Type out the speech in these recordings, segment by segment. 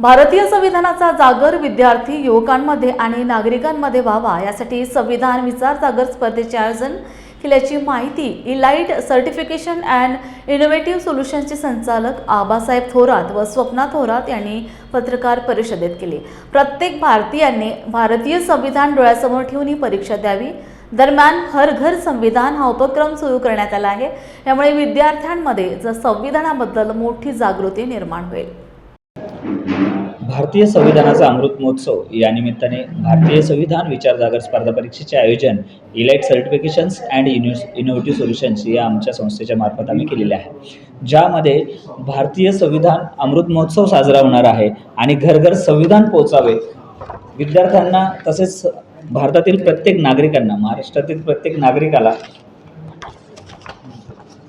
भारतीय संविधानाचा जागर विद्यार्थी युवकांमध्ये आणि नागरिकांमध्ये व्हावा यासाठी संविधान विचार जागर स्पर्धेचे आयोजन केल्याची माहिती इलाइट सर्टिफिकेशन अँड इनोव्हेटिव्ह सोल्युशनचे संचालक आबासाहेब थोरात व स्वप्ना थोरात यांनी पत्रकार परिषदेत केली. प्रत्येक भारतीयांनी भारतीय संविधान डोळ्यासमोर ठेवून ही परीक्षा द्यावी. दरम्यान हर घर संविधान हा उपक्रम सुरू करण्यात आला आहे. यामुळे विद्यार्थ्यांमध्ये जर संविधानाबद्दल मोठी जागृती निर्माण होईल. भारतीय संविधानाचा अमृत महोत्सव. या निमित्ताने भारतीय संविधान विचार जागर स्पर्धा परीक्षेचे आयोजन elite certifications and inno innovative solutions या आमच्या संस्थेच्या मार्फत आम्ही केलेले आहे. ज्यामध्ये भारतीय संविधान अमृत महोत्सव साजरा होणार आहे आणि घर घर संविधान पोहोचावे. विद्यार्थ्यांना तसेच भारतातील प्रत्येक नागरिकांना महाराष्ट्रातील प्रत्येक नागरिकाला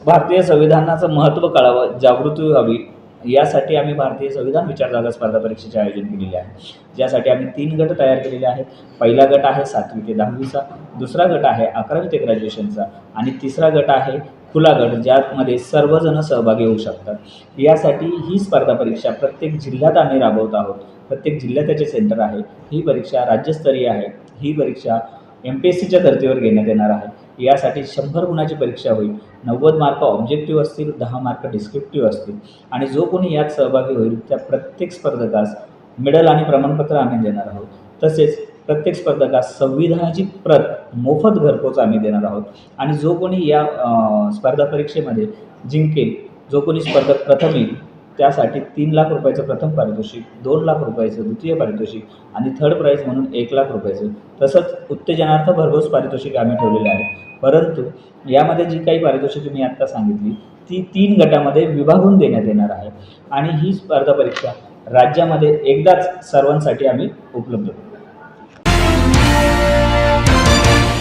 भारतीय संविधानाचं महत्त्व कळावं जागृती व्हावी यासाठी आम्ही भारतीय संविधान विचार जागा स्पर्धा परीक्षेचे आयोजन केलेले आहे. ज्यासाठी आम्ही तीन गट तयार केलेले आहेत. पहिला गट आहे सातवी ते दहावीचा दुसरा गट आहे अकरावी ते ग्रॅज्युएशनचा आणि तिसरा गट आहे खुला गट ज्यामध्ये सर्वजण सहभागी होऊ शकतात. यासाठी ही स्पर्धा परीक्षा प्रत्येक जिल्ह्यात आम्ही राबवत आहोत. प्रत्येक जिल्ह्यात त्याचे सेंटर आहे. ही परीक्षा राज्यस्तरीय आहे. ही परीक्षा एम पी एस सीच्या धर्तीवर घेण्यात येणार आहे. यासाठी शंभर गुणाची परीक्षा होईल. नव्वद मार्क ऑब्जेक्टिव्ह असतील दहा मार्क डिस्क्रिप्टिव्ह असतील. आणि जो कोणी यात सहभागी होईल त्या प्रत्येक स्पर्धकास मेडल आणि प्रमाणपत्र आम्ही देणार आहोत. तसेच प्रत्येक स्पर्धकास संविधानाची प्रत मोफत घरपोच आम्ही देणार आहोत. आणि जो कोणी या स्पर्धा परीक्षेमध्ये जिंकेल जो कोणी स्पर्धक प्रथम येईल त्यासाठी तीन लाख रुपयाचं प्रथम पारितोषिक दोन लाख रुपयाचं द्वितीय पारितोषिक आणि थर्ड प्राईज म्हणून एक लाख रुपयाचं. तसंच उत्तेजनार्थ भरघोस पारितोषिक आम्ही ठेवलेलं आहे. परंतु यामध्ये जी काही पारितोषिके मी आत्ता सांगितली ती तीन गटामध्ये विभागून देण्यात येणार आहे. आणि ही स्पर्धा परीक्षा राज्यामध्ये एकदाच सर्वांसाठी आम्ही उपलब्ध करू.